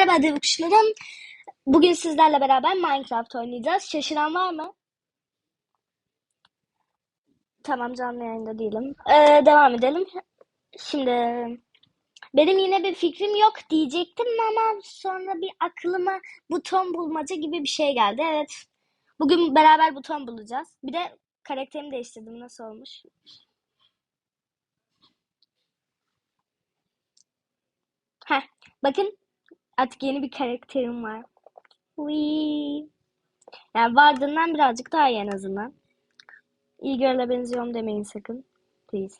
Merhaba Devukuşlarım. Bugün sizlerle beraber Minecraft oynayacağız. Şaşıran var mı? Tamam canlı yayında değilim. Ee, devam edelim. Şimdi benim yine bir fikrim yok diyecektim ama sonra bir aklıma buton bulmaca gibi bir şey geldi. Evet. Bugün beraber buton bulacağız. Bir de karakterimi değiştirdim. Nasıl olmuş? Heh, bakın artık yeni bir karakterim var. Wee. Yani vardığından birazcık daha iyi en azından. İyi görle benziyorum demeyin sakın. Please.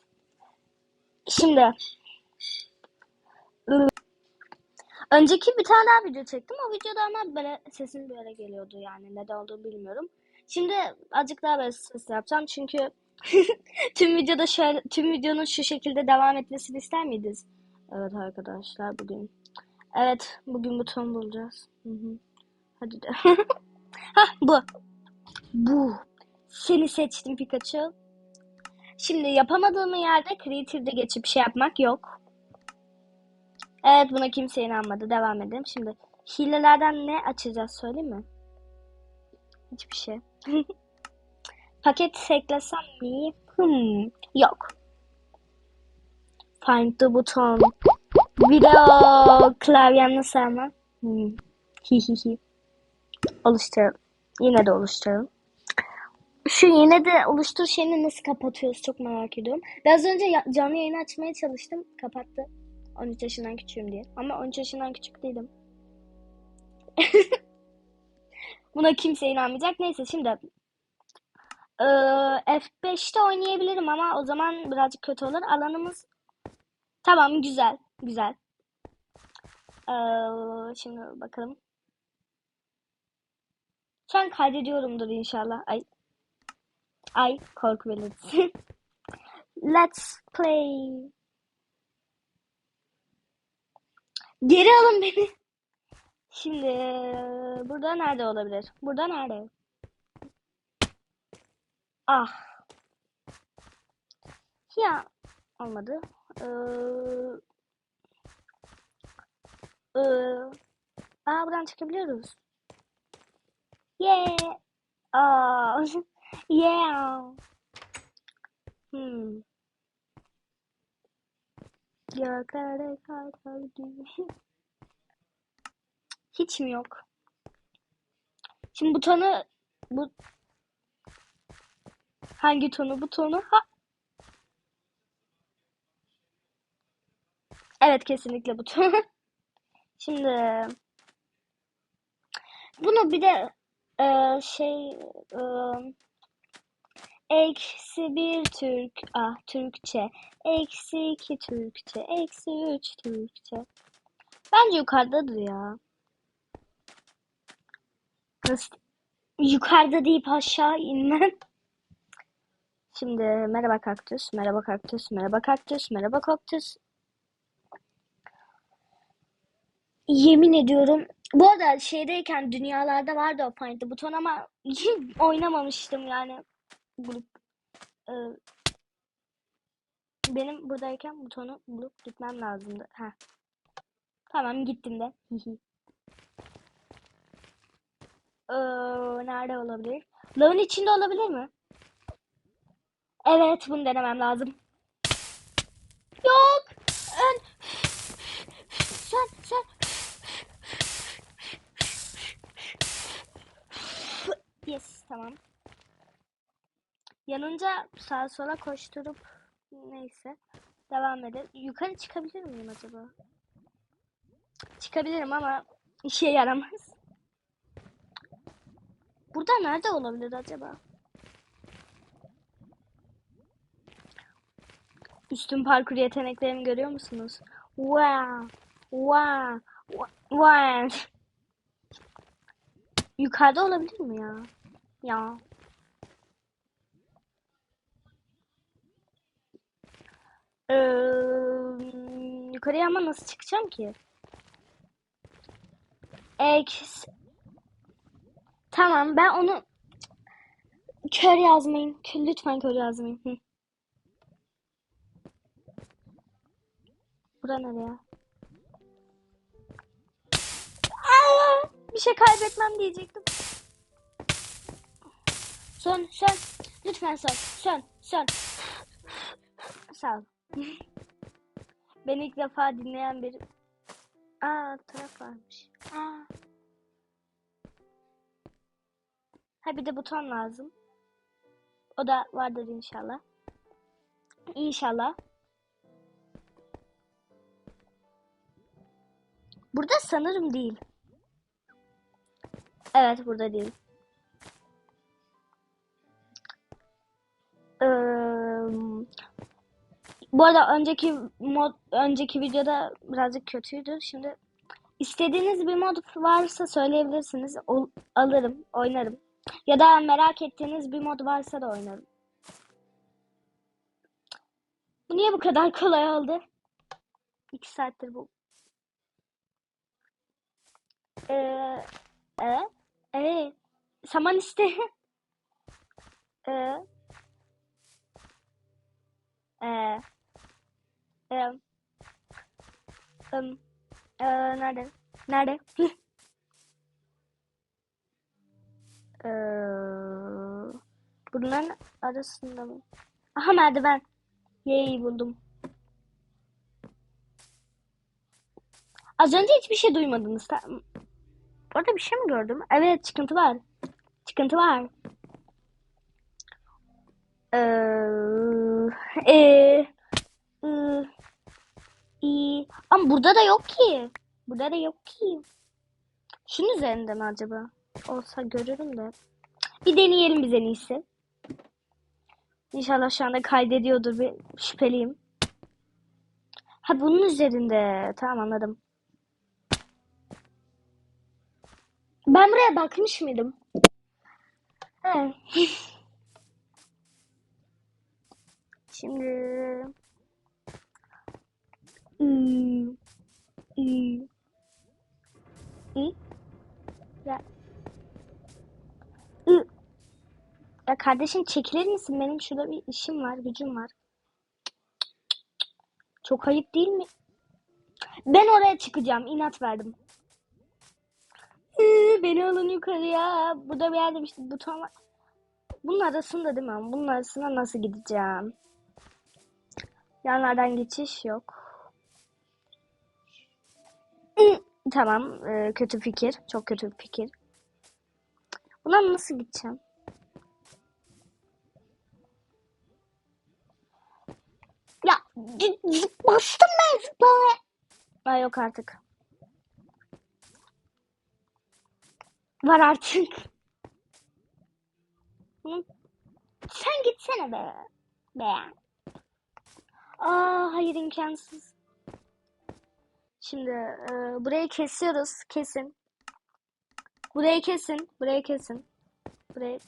Şimdi önceki bir tane daha video çektim. O videoda ama böyle sesim böyle geliyordu yani. Neden olduğunu bilmiyorum. Şimdi azıcık daha böyle ses yapacağım çünkü tüm videoda şöyle tüm videonun şu şekilde devam etmesini ister miydiniz? Evet arkadaşlar bugün. Evet bugün buton bulacağız. Hı hı. Hadi de. Hah bu. Bu. Seni seçtim Pikachu. Şimdi yapamadığım yerde Creative'de geçip şey yapmak yok. Evet buna kimse inanmadı. Devam edelim. Şimdi hilelerden ne açacağız söyleyeyim mi? Hiçbir şey. Paket eklesem mi? Hmm, yok. Find the button. Video klavyem nasıl? Hmm. Oluşturalım. Yine de oluşturalım. Şu yine de oluştur şeyini nasıl kapatıyoruz çok merak ediyorum. Biraz önce canlı yayını açmaya çalıştım. Kapattı. 13 yaşından küçüğüm diye. Ama 13 yaşından küçük değilim. Buna kimse inanmayacak. Neyse şimdi eee, F5'te oynayabilirim ama o zaman birazcık kötü olur. Alanımız tamam güzel. Güzel. Eee, şimdi bakalım. Şu an kaydediyorumdur inşallah. Ay. Ay korku belirtisi. Let's play. Geri alın beni. Şimdi burada nerede olabilir? Burada nerede? Ah. Ya olmadı. Ee, ee, aa buradan çıkabiliyoruz. Yeah. Aa. Yeah. Hmm. Göklerde kartal gibi. Hiç mi yok? Şimdi butonu bu hangi tonu butonu? Ha. Evet kesinlikle butonu. Şimdi bunu bir de e, şey e, eksi bir Türk ah Türkçe eksi iki Türkçe eksi üç Türkçe. Bence yukarıdadır ya. Nasıl? Yukarıda deyip aşağı inmem. Şimdi merhaba kaktüs, merhaba kaktüs, merhaba kaktüs, merhaba kaktüs. Yemin ediyorum. Bu arada şeydeyken dünyalarda vardı o Find the buton ama oynamamıştım yani. Bulup, e, benim buradayken butonu bulup gitmem lazımdı. Heh. Tamam gittim de. Ee, nerede olabilir? Lağın içinde olabilir mi? Evet, bunu denemem lazım. Yok. Ön. Sen, sen. Yes, tamam. Yanınca sağa sola koşturup neyse devam edelim. Yukarı çıkabilir miyim acaba? Çıkabilirim ama işe yaramaz. Burada nerede olabilir acaba? Üstün parkur yeteneklerimi görüyor musunuz? Wow. Wow. Wow. Yukarıda olabilir mi ya? Ya. Ee, yukarıya ama nasıl çıkacağım ki? X. Tamam ben onu kör yazmayın. Lütfen kör yazmayın. Hı. Bura nereye? şey kaybetmem diyecektim. Sön, sön. Lütfen sön, sön, sön. Sağ ol. Beni ilk defa dinleyen bir... Aa, taraf varmış. Aa. Ha bir de buton lazım. O da vardır inşallah. İnşallah. Burada sanırım değil. Evet burada değil. Eee, bu arada önceki mod önceki videoda birazcık kötüydü. Şimdi istediğiniz bir mod varsa söyleyebilirsiniz. Ol- alırım, oynarım. Ya da merak ettiğiniz bir mod varsa da oynarım. Bu niye bu kadar kolay oldu? İki saattir bu. Ee, evet. Evet. Saman iste. Ee, ee, ee, ım, ee, nerede? Nerede? Ee, bunların arasında mı? Aha merdiven. Yay buldum. Az önce hiçbir şey duymadınız. Orada bir şey mi gördüm? Evet çıkıntı var. Çıkıntı var. Ee, e, ı, i. Ama burada da yok ki. Burada da yok ki. Şunun üzerinde mi acaba? Olsa görürüm de. Bir deneyelim biz en iyisi. İnşallah şu anda kaydediyordur. Bir şüpheliyim. Ha bunun üzerinde. Tamam anladım. Ben buraya bakmış mıydım? He. Şimdi ı, ı, ı, ya, ı. Ya kardeşim çekilir misin? Benim şurada bir işim var, gücüm var. Çok ayıp değil mi? Ben oraya çıkacağım. inat verdim. Iı, Beni alın yukarıya. Burada bir yerde bir buton var. Bunun arasında değil mi? Bunun arasına nasıl gideceğim? Yanlardan geçiş yok. Tamam. ee, kötü fikir. Çok kötü bir fikir. Buna nasıl gideceğim? Ya bastım ben zıplamaya. Ay yok artık. Var artık. Sen gitsene be. Be. Aa hayır imkansız. Şimdi e, burayı kesiyoruz. Kesin. Burayı kesin. Burayı kesin. Burayı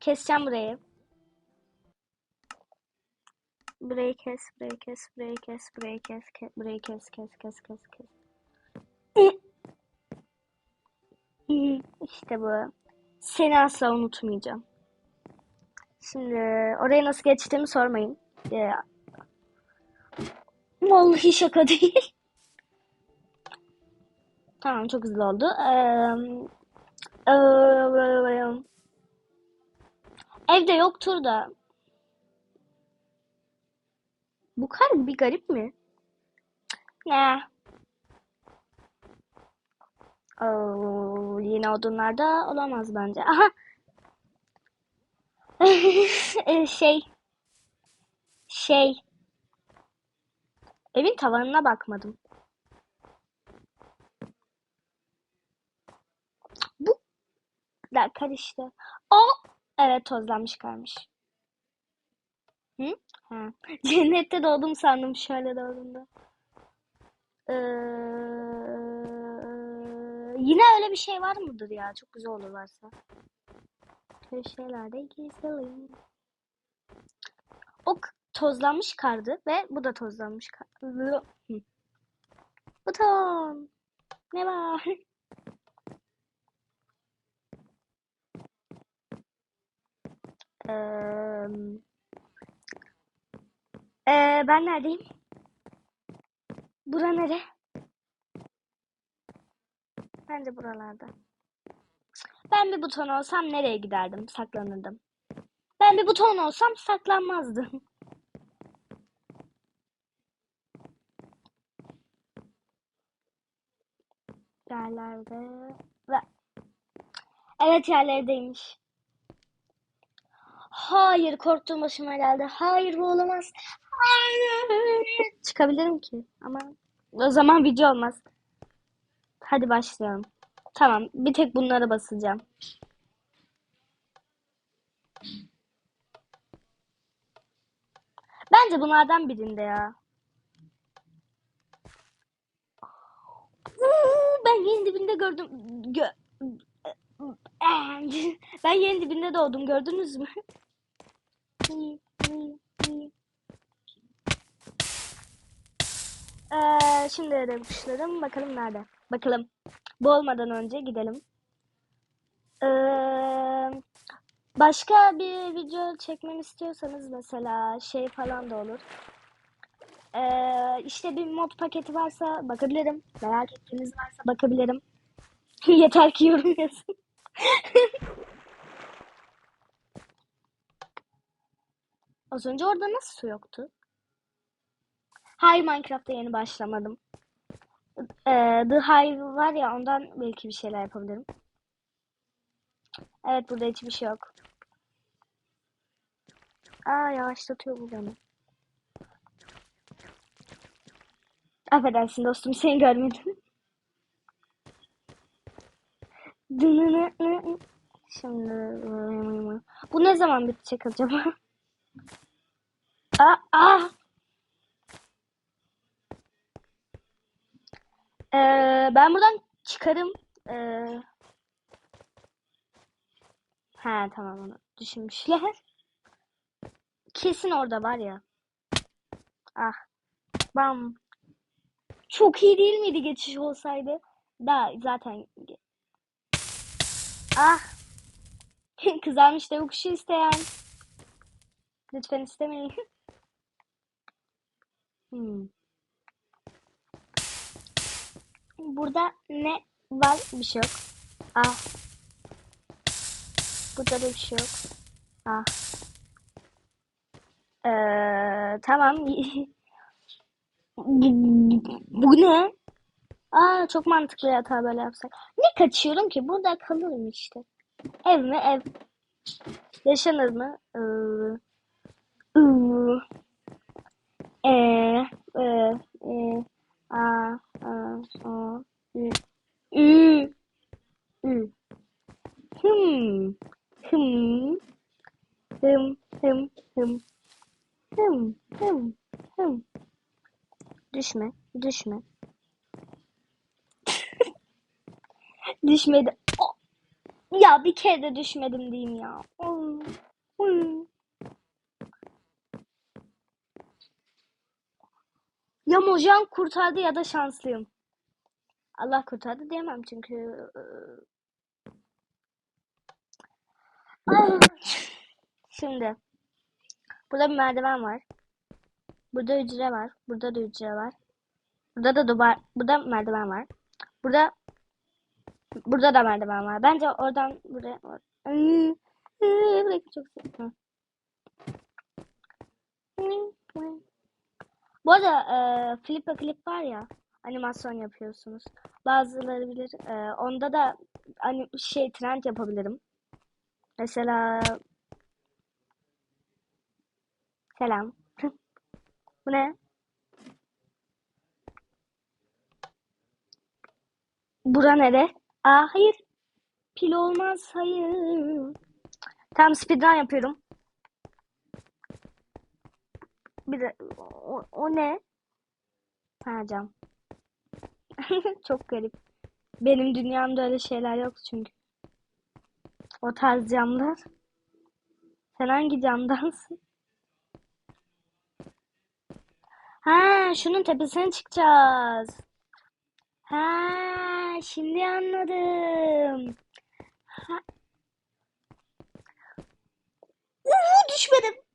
keseceğim burayı. Burayı kes, burayı kes, burayı kes, burayı kes, kes burayı kes, kes, kes, kes, kes. İşte bu. Seni asla unutmayacağım. Şimdi oraya nasıl geçtiğimi sormayın. Ee, vallahi şaka değil. Tamam çok hızlı oldu. Ee, evde yoktur da. Bu kar bir garip mi? Ne? Oo, yine odunlarda olamaz bence. Aha. Şey. Şey. Evin tavanına bakmadım. Bu da karıştı. O evet tozlanmış karmış. Hı? Ha. Cennette doğdum sandım şöyle doğduğumda. Ee, yine öyle bir şey var mıdır ya? Çok güzel olur varsa. Köşelerde gizliyim. O k- tozlanmış kardı ve bu da tozlanmış kar. Hı. Buton. Ne var? Ee, ben neredeyim? Bura nere? Bence buralarda. Ben bir buton olsam nereye giderdim? Saklanırdım. Ben bir buton olsam saklanmazdım. Yerlerde ve evet yerlerdeymiş. Hayır korktuğum başıma geldi. Hayır bu olamaz. Hayır. Çıkabilirim ki ama o zaman video olmaz. Hadi başlayalım. Tamam bir tek bunlara basacağım. Bence bunlardan birinde ya. Ben yerin dibinde gördüm. Gö ben yerin dibinde doğdum gördünüz mü? Ee, şimdi de kuşlarım bakalım nerede? Bakalım. Bu olmadan önce gidelim. Ee, başka bir video çekmemi istiyorsanız mesela şey falan da olur. Ee, işte bir mod paketi varsa bakabilirim. Merak ettiğiniz varsa bakabilirim. Yeter ki yorum yazın. Az önce orada nasıl su yoktu? Hayır Minecraft'ta yeni başlamadım. Ee, The Hive var ya ondan belki bir şeyler yapabilirim. Evet burada hiçbir şey yok. Aa yavaşlatıyor bu beni. Affedersin dostum seni görmedim. Şimdi bu ne zaman bitecek acaba? Aa. Ee, ben buradan çıkarım. Ee... Ha tamam onu düşünmüşler. Kesin orada var ya. Ah. Bam. Çok iyi değil miydi geçiş olsaydı? Da zaten. Ah. Kızarmış tavuk kuşu isteyen. Lütfen istemeyin. hmm. Burada ne var? Bir şey yok. Ah. Burada da bir şey yok. Ah. Ee, tamam. Bu ne? Aa çok mantıklı hata böyle yapsak. Ne kaçıyorum ki? Burada kalırım işte. Ev mi? Ev. Yaşanır mı? Ee, ıı, e, e, e, a, a, a, ü, ü, ü. Hmm, hmm, hım, hım, hım, hım, hım, hım. Düşme, düşme. Düşmedi. Oh. Ya bir kere de düşmedim diyeyim ya. Hmm, hmm. Ya Mojan kurtardı ya da şanslıyım. Allah kurtardı diyemem çünkü. Ay. Şimdi. Burada bir merdiven var. Burada hücre var. Burada da hücre var. Burada da duvar. Burada merdiven var. Burada Burada da merdiven var. Bence oradan buraya Burayı çok seviyorum. Bu arada e, Flippa Clip var ya animasyon yapıyorsunuz. Bazıları bilir. E, onda da hani şey trend yapabilirim. Mesela Selam. Bu ne? Bura nere? Aa hayır. Pil olmaz. Hayır. Tamam speedrun yapıyorum. Bir de o, o ne? Ha cam. Çok garip. Benim dünyamda öyle şeyler yok çünkü. O tarz camlar. Sen hangi camdansın? Ha, şunun tepesine çıkacağız. Ha, şimdi anladım. Ha. Uuu düşmedim.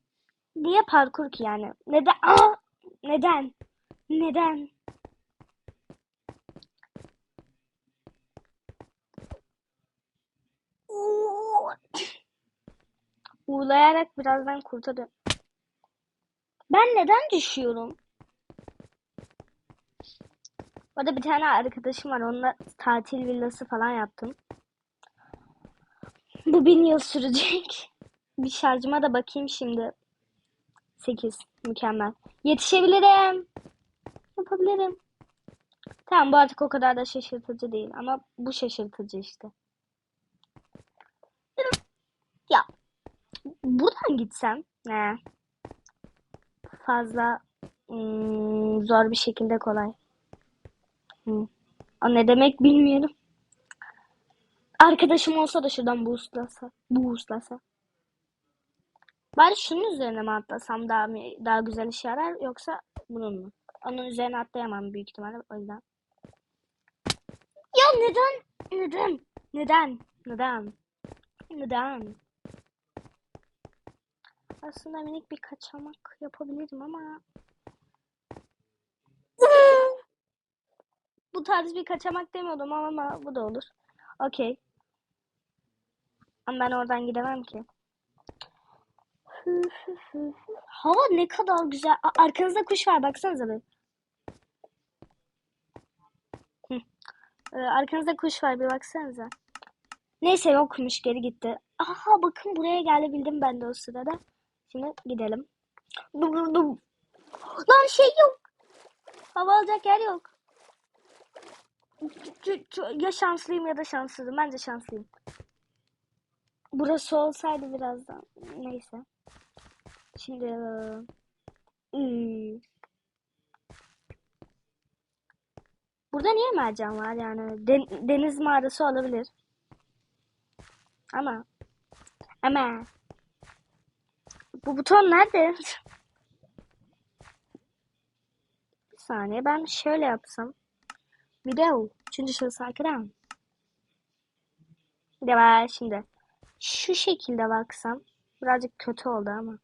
Niye parkur ki yani? Neden? Aa, neden? Neden? Uğurlayarak birazdan kurtarıyor. Ben neden düşüyorum? Orada bir tane arkadaşım var. Onunla tatil villası falan yaptım. Bu bin yıl sürecek. Bir şarjıma da bakayım şimdi. 8. Mükemmel. Yetişebilirim. Yapabilirim. Tamam bu artık o kadar da şaşırtıcı değil. Ama bu şaşırtıcı işte. Ya. Buradan gitsem. Ne? Fazla hmm, zor bir şekilde kolay. Hmm. O ne demek bilmiyorum. Arkadaşım olsa da şuradan boostlasa. Boostlasa. Bari şunun üzerine mi atlasam daha daha güzel işe yarar yoksa bunun mu? Onun üzerine atlayamam büyük ihtimalle o yüzden. Ya neden? Neden? Neden? Neden? Neden? Aslında minik bir kaçamak yapabilirim ama bu tarz bir kaçamak demiyordum ama bu da olur. Okey. Ama ben oradan gidemem ki. Hava ne kadar güzel. Arkanızda kuş var baksanıza bir. Ee, arkanızda kuş var bir baksanıza. Neyse yokmuş geri gitti. Aha bakın buraya gelebildim ben de o sırada. Şimdi gidelim. Dur dur dur. Lan şey yok. Hava alacak yer yok. Ya şanslıyım ya da şanssızım. Bence şanslıyım. Burası olsaydı birazdan. Neyse. Şimdi ıı, Burada niye mercan var yani? Den- deniz mağarası olabilir. Ama ama bu buton nerede? Bir saniye ben şöyle yapsam. Video. Üçüncü şahıs arkadan. Bir de ben şimdi şu şekilde baksam birazcık kötü oldu ama.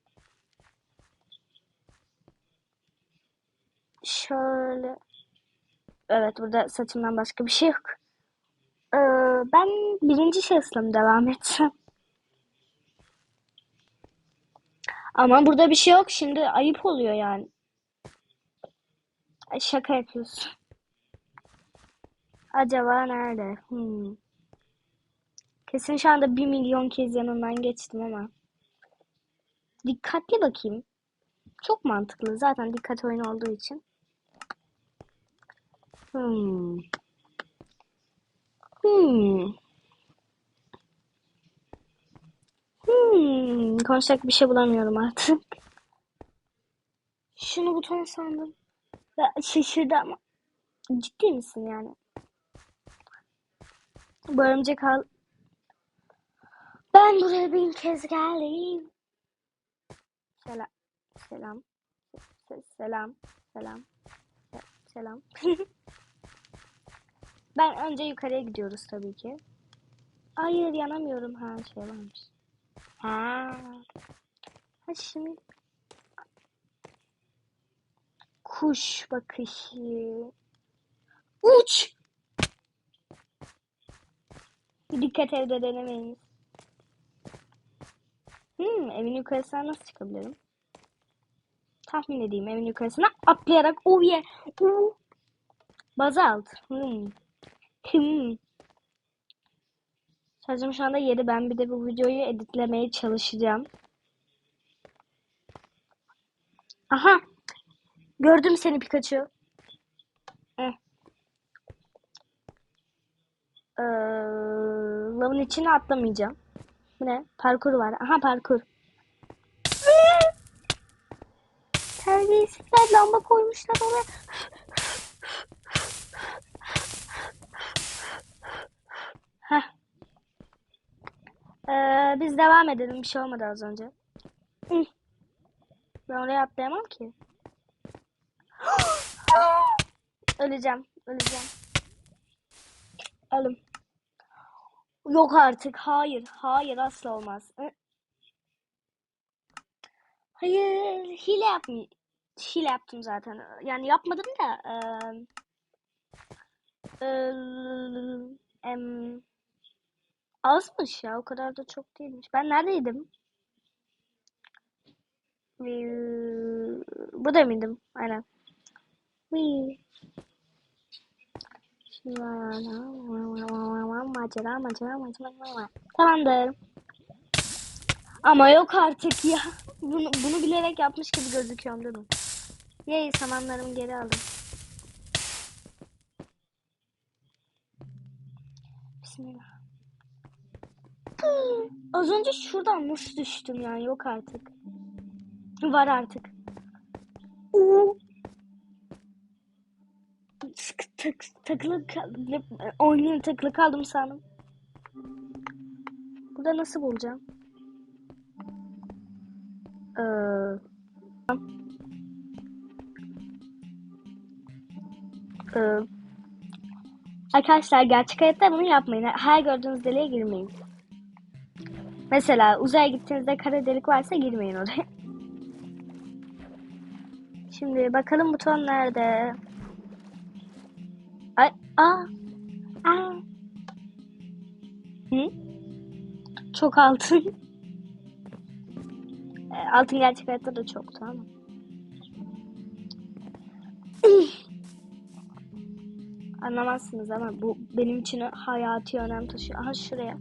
Şöyle. Evet burada saçımdan başka bir şey yok. Ee, ben birinci şahısla devam etsem? Ama burada bir şey yok. Şimdi ayıp oluyor yani. Şaka yapıyorsun. Acaba nerede? Hmm. Kesin şu anda bir milyon kez yanından geçtim ama. Dikkatli bakayım. Çok mantıklı. Zaten dikkat oyunu olduğu için. Hmm. Hmm. Hmm. Konuşacak bir şey bulamıyorum artık. Şunu buton sandım. Ve şaşırdı ama. Ciddi misin yani? Bu örümcek. Ben buraya bin kez geldim. Selam. Selam. Se- Selam. Selam. Se- Selam. Ben önce yukarıya gidiyoruz tabii ki. Hayır yanamıyorum. Ha şey varmış. Ha. Ha şimdi. Kuş bakışı. Uç. Dikkat evde denemeyiniz. Hmm, evin yukarısına nasıl çıkabilirim? Tahmin edeyim evin yukarısına atlayarak oh yeah. Uh. Bazalt. Hmm. Hmm. Şarjım şu anda 7. Ben bir de bu videoyu editlemeye çalışacağım. Aha. Gördüm seni Pikachu. Eh. Ee, lavın içine atlamayacağım. Bu ne? Parkur var. Aha parkur. Terbiyesizler lamba koymuşlar oraya. Heh. Ee, biz devam edelim. Bir şey olmadı az önce. Ben oraya atlayamam ki. Öleceğim. Öleceğim. Ölüm. Yok artık. Hayır. Hayır asla olmaz. Hayır. Hile yapmayayım. Hile yaptım zaten. Yani yapmadım da. eee, eee, em, azmış ya. O kadar da çok değilmiş. Ben neredeydim? Wii- Burada mıydım? Aynen. Wii. Macera, macera, macera. Tamamdır. Ama yok artık ya. Bunu, bunu bilerek yapmış gibi gözüküyorum değil mi? Yey samanlarımı geri aldım. Bismillah. Az önce şuradan nasıl düştüm yani yok artık. Var artık. Oo. Sıkı tak, takılı kaldım. Oynayayım takılı kaldım sandım. Burada nasıl bulacağım? Ee, ee, arkadaşlar gerçek hayatta bunu yapmayın. Her gördüğünüz deliğe girmeyin. Mesela uzaya gittiğinizde kara delik varsa girmeyin oraya. Şimdi bakalım buton nerede? Aa, aa. Hı? Çok altın. E, Altın gerçek hayatta da çoktu ama. Anlamazsınız ama bu benim için hayati önem taşıyor. Aha şuraya.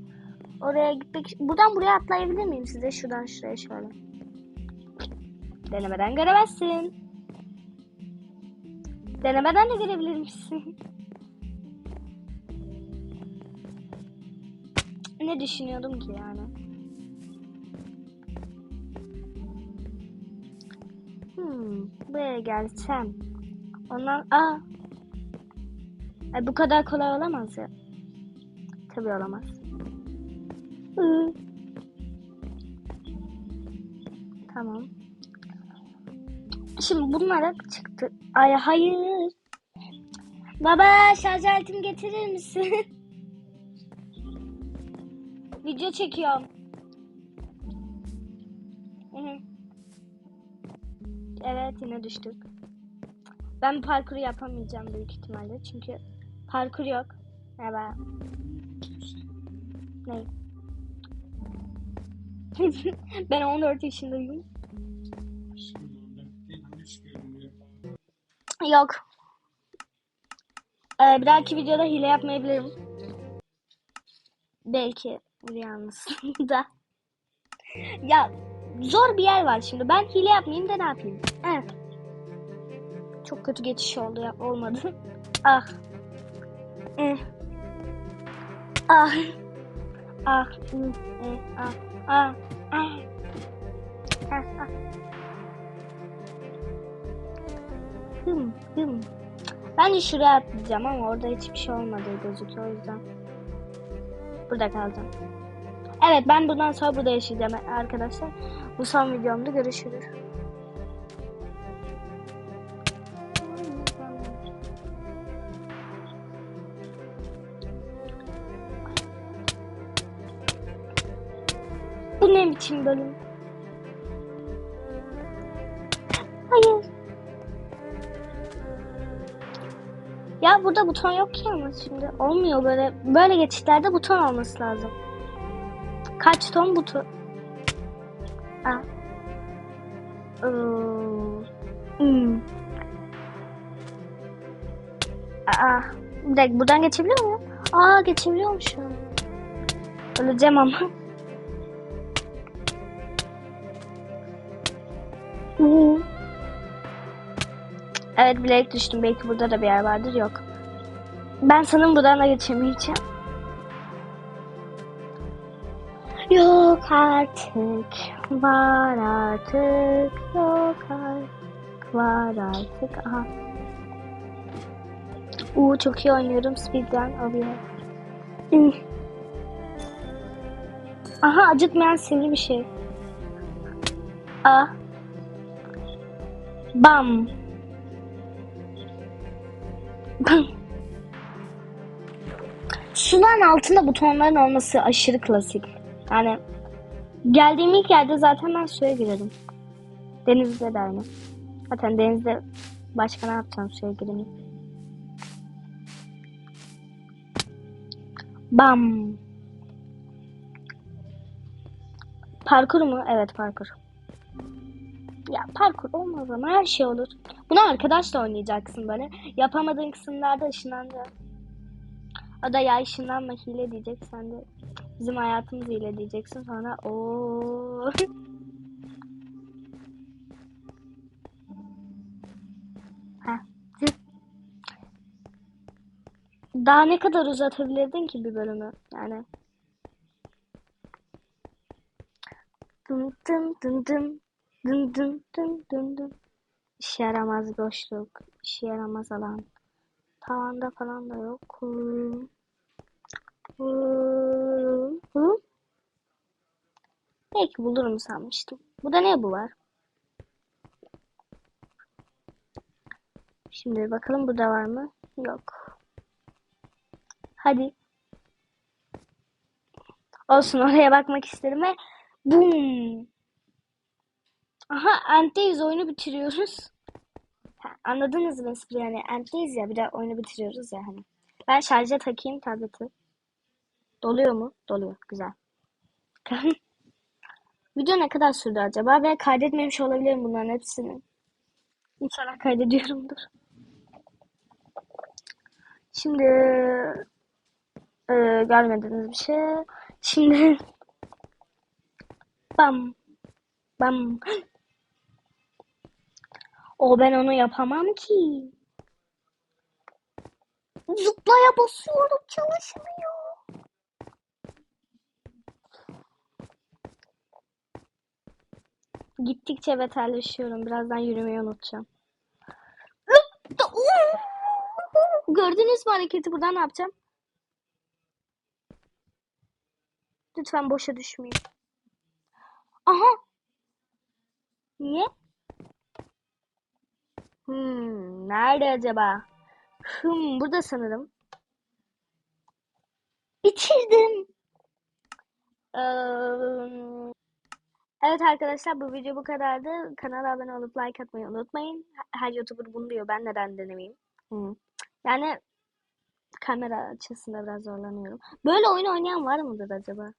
Oraya gitmek Buradan buraya atlayabilir miyim size? Şuradan şuraya şöyle. Denemeden göremezsin. Denemeden de görebilir ne düşünüyordum ki yani? Hmm, buraya gelsem. Ondan... Aa! Ay, bu kadar kolay olamaz ya. Tabii olamaz. Hı. Tamam. Şimdi bunlara çıktı. Ay hayır. Baba şarj aletimi getirir misin? Video çekiyorum. Evet yine düştük. Ben parkuru yapamayacağım büyük ihtimalle çünkü parkur yok. Evet. Ne? ben 14 yaşındayım. Yok. Ee, bir dahaki videoda hile yapmayabilirim. Belki yalnızlığında. ya zor bir yer var şimdi. Ben hile yapmayayım da ne yapayım? Evet. Çok kötü geçiş oldu ya. Olmadı. ah. Eh. Ah. Ah. Hmm, eh, Ah. Ah. Ah. Ah. Ah. Hım, hım. Ben de şuraya atlayacağım ama orada hiçbir şey olmadığı gözüküyor o yüzden. Burada kalacağım. Evet ben bundan sonra burada yaşayacağım arkadaşlar. Bu son videomda görüşürüz. Bu ne biçim bölüm? Hayır. Ya burada buton yok ki ama şimdi olmuyor böyle. Böyle geçişlerde buton olması lazım. Kaç ton buton? Aa. Ee, hmm. Aa. Bir dakika buradan geçebiliyor muyum? Aa geçebiliyormuşum. Öleceğim ama. Evet bilerek düştüm. Belki burada da bir yer vardır. Yok. Ben sanırım buradan da geçemeyeceğim. Artık. Var artık. Yok artık. Var artık. Aha. Uuu çok iyi oynuyorum. Speedrun alıyor. Üh. Aha acıtmayan sivri bir şey. Ah. Bam. Suların altında butonların olması aşırı klasik. Yani geldiğim ilk yerde zaten ben suya girerim. Denizde de aynı. Zaten denizde başka ne yapacağım suya gireyim. Bam. Parkur mu? Evet parkur. Ya parkur olmaz ama her şey olur. Bunu arkadaşla oynayacaksın böyle. Yapamadığın kısımlarda ışınlandı. O da ya ışınlanma hile diyecek. Sen de bizim hayatımız hile diyeceksin. Sonra o Daha ne kadar uzatabilirdin ki bir bölümü? Yani dın dın dın dın dın dın dın dın dın. İşe yaramaz boşluk, işe yaramaz alan. Tavanda falan da yok. Hı. Hı. Belki bulurum sanmıştım. Bu da ne bu var? Şimdi bakalım burada var mı? Yok. Hadi. Olsun oraya bakmak isterim ve boom. Aha Ent'teyiz oyunu bitiriyoruz. Ha, anladınız mı espri yani Ent'teyiz ya bir de oyunu bitiriyoruz ya hani. Ben şarja takayım tableti. Doluyor mu? Doluyor. Güzel. Video ne kadar sürdü acaba? Ve kaydetmemiş olabilirim bunların hepsini. İnşallah kaydediyorumdur. Şimdi e, görmediğiniz bir şey. Şimdi bam bam. O ben onu yapamam ki. Zıplaya basıyorum çalışmıyor. Gittikçe beterleşiyorum. Birazdan yürümeyi unutacağım. Gördünüz mü hareketi? Buradan ne yapacağım? Lütfen boşa düşmeyin. Aha. Niye? Hmm, nerede acaba? Hmm, burada sanırım. Bitirdim. Ee, evet arkadaşlar bu video bu kadardı. Kanala abone olup like atmayı unutmayın. Her YouTuber bunu diyor. Ben neden denemeyeyim? Hmm. Yani kamera açısında biraz zorlanıyorum. Böyle oyun oynayan var mıdır acaba?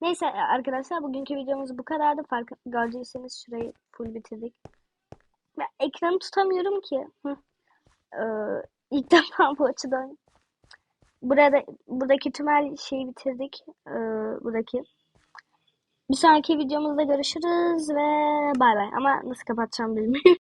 Neyse arkadaşlar bugünkü videomuz bu kadardı. Fark gördüyseniz şurayı full bitirdik. Ya, ekranı tutamıyorum ki. Hı. Ee, ilk defa bu açıdan. Burada buradaki tüm her şeyi bitirdik. Ee, buradaki. Bir sonraki videomuzda görüşürüz ve bay bay. Ama nasıl kapatacağım bilmiyorum.